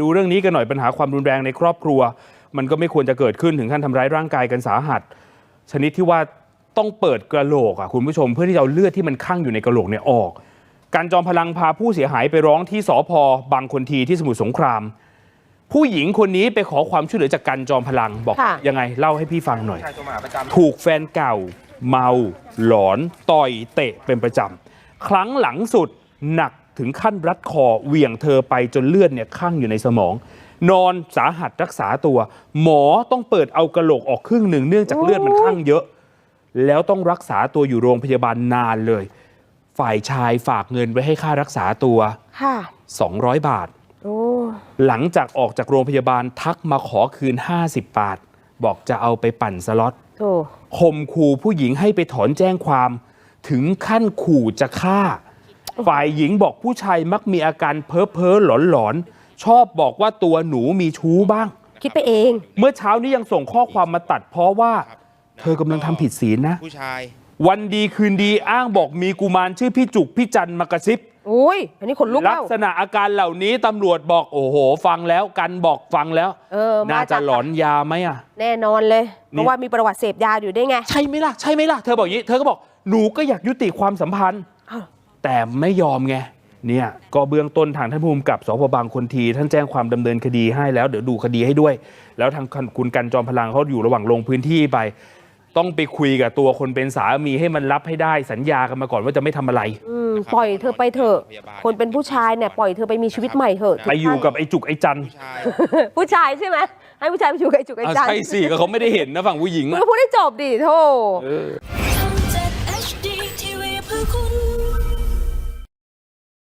ดูเรื่องนี้กันหน่อยปัญหาความรุนแรงในครอบครัว มันก็ไม่ควรจะเกิดขึ้นถึงขั้นทำร้ายร่างกายกันสาหัส ชนิดที่ว่าต้องเปิดกระโหลกอะคุณผู้ชมเพื่อที่จะเอาเลือดที่มันคั่งอยู่ในกระโหลกเนี่ยออก การจอมพลังพาผู้เสียหายไปร้องที่สพบางคนทีที่สมุทรสงคราม ผู้หญิงคนนี้ไปขอความช่วยเหลือจากการจอมพลังบอกค่ะยังไงเล่าให้พี่ฟังหน่อยชายโทรมาหาประจำถูกแฟนเก่า เมา หลอน ต่อยเตะเป็นประจำครั้งหลังสุดหนัก ถึงขั้นรัดคอเหวี่ยงเธอไปจนเลือดเนี่ยข้างอยู่ในสมอง นอนสาหัสรักษาตัว หมอต้องเปิดเอากระโหลกออกครึ่งหนึ่งเนื่องจากเลือดมันข้างเยอะ แล้วต้องรักษาตัวอยู่โรงพยาบาลนานเลย ฝ่ายชายฝากเงินไว้ให้ค่ารักษาตัวค่ะ200 บาทโอ้หลังจากออกจากโรงพยาบาลทักมาขอคืน 50 บาท บอกจะเอาไปปั่นสล็อตโอ้ข่มขู่ผู้หญิงให้ไปถอนแจ้งความ ถึงขั้นขู่จะฆ่า ฝ่ายหญิงบอกผู้ชายมักมีอาการเพ้อเพ้อหลอนหลอนๆชอบบอกว่าตัวหนูมีชู้บ้าง คิดไปเอง เมื่อเช้านี้ยังส่งข้อความมาตัดเพราะว่า เธอกำลังทำผิดศีลนะ ผู้ชาย วันดีคืนดีอ้างบอกมีกุมารชื่อพี่จุกพี่จันมากระซิบอุ้ยอันนี้ขนลุกลัแล้กวษณะอาการเหล่านี้ตำรวจบอกโอ้โห ฟังแล้วกันบอกฟังแล้วเออน่ามาจะจาก หลอนยาไหมอะ แน่นอนเลย เพนี่ราะว่ามีประวัติเสพยาอยู่ได้วยไง ใช่ไหมล่ะ ใช่ไหมล่ะ เธอบอกอย่างนี้ เธอก็บอก หนูก็อยากยุติความสัมพันธ์ อ้าว แต่ไม่ยอมไงเนี่ยก็เบื้องต้นทางท่านภูมิกับสพบางคนที ท่านแจ้งความดำเนินคดีให้แล้ว เดี๋ยวดูคดีให้ด้วย แล้วทางคุณกันจอมพลังเขาอยู่ระหว่างลงพื้นที่ไป ต้องไปคุยกับตัวคนเป็นสามีให้มันรับให้ได้สัญญากันมาก่อนว่าจะไม่ทำอะไรอืมปล่อยเธอไปเถอะ คนเป็นผู้ชายเนี่ยปล่อยเธอไปมีชีวิตใหม่เถอะไปอยู่กับไอ้จุกไอ้จันผู้ชายผู้ชายใช่ไหมให้ผู้ชายไปอยู่กับไอ้จุกไอ้อะจันใช่สิก็เขาไม่ได้เห็นนะฝั่งผู้หญิงมึงอะก็พูดให้จบดิโธ่